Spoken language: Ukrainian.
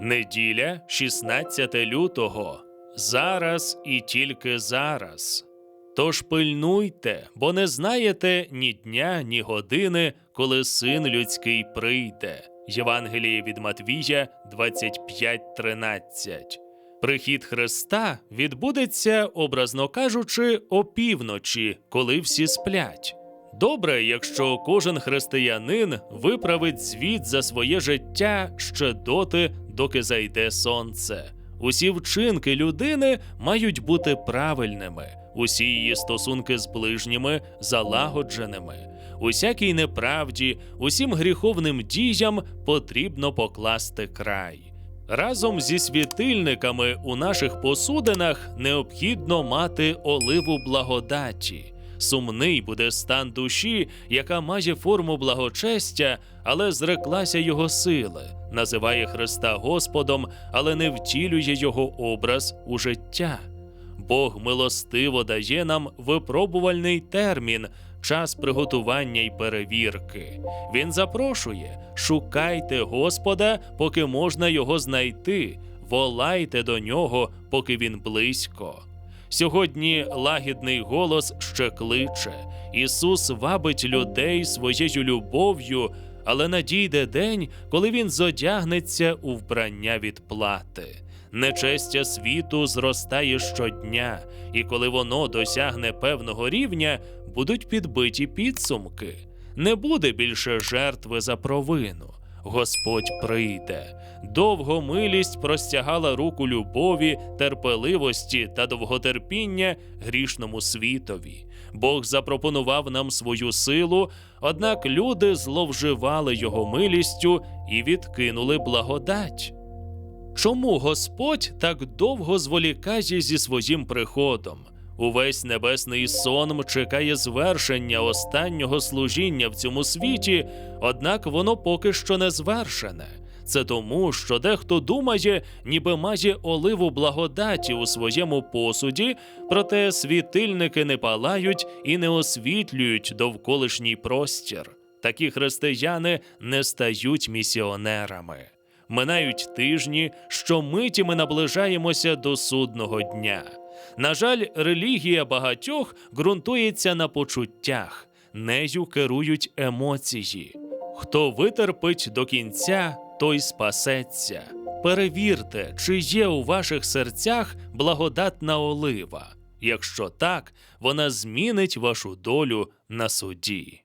Неділя, 16 лютого. Зараз і тільки зараз. Тож пильнуйте, бо не знаєте ні дня, ні години, коли син людський прийде. Євангеліє від Матвія 25.13. Прихід Христа відбудеться, образно кажучи, опівночі, коли всі сплять. Добре, якщо кожен християнин виправить звіт за своє життя ще доти, доки зайде сонце. Усі вчинки людини мають бути правильними, усі її стосунки з ближніми залагодженими. Усякій неправді, усім гріховним діям потрібно покласти край. Разом зі світильниками у наших посудинах необхідно мати оливу благодаті. Сумний буде стан душі, яка має форму благочестя, але зреклася його сили, називає Христа Господом, але не втілює його образ у життя. Бог милостиво дає нам випробувальний термін, час приготування й перевірки. Він запрошує: шукайте Господа, поки можна його знайти, волайте до нього, поки він близько. Сьогодні лагідний голос ще кличе. Ісус вабить людей своєю любов'ю, але надійде день, коли він зодягнеться у вбрання відплати. Нечестя світу зростає щодня, і коли воно досягне певного рівня, будуть підбиті підсумки. Не буде більше жертви за провину. Господь прийде. Довго милість простягала руку любові, терпеливості та довготерпіння грішному світові. Бог запропонував нам свою силу, однак люди зловживали його милістю і відкинули благодать. Чому Господь так довго зволікає зі своїм приходом? Увесь небесний сон чекає звершення останнього служіння в цьому світі, однак воно поки що не звершене. Це тому, що дехто думає, ніби має оливу благодаті у своєму посуді, проте світильники не палають і не освітлюють довколишній простір. Такі християни не стають місіонерами. Минають тижні, щомиті ми наближаємося до судного дня. На жаль, релігія багатьох ґрунтується на почуттях, нею керують емоції. Хто витерпить до кінця, той спасеться. Перевірте, чи є у ваших серцях благодатна олива. Якщо так, вона змінить вашу долю на суді.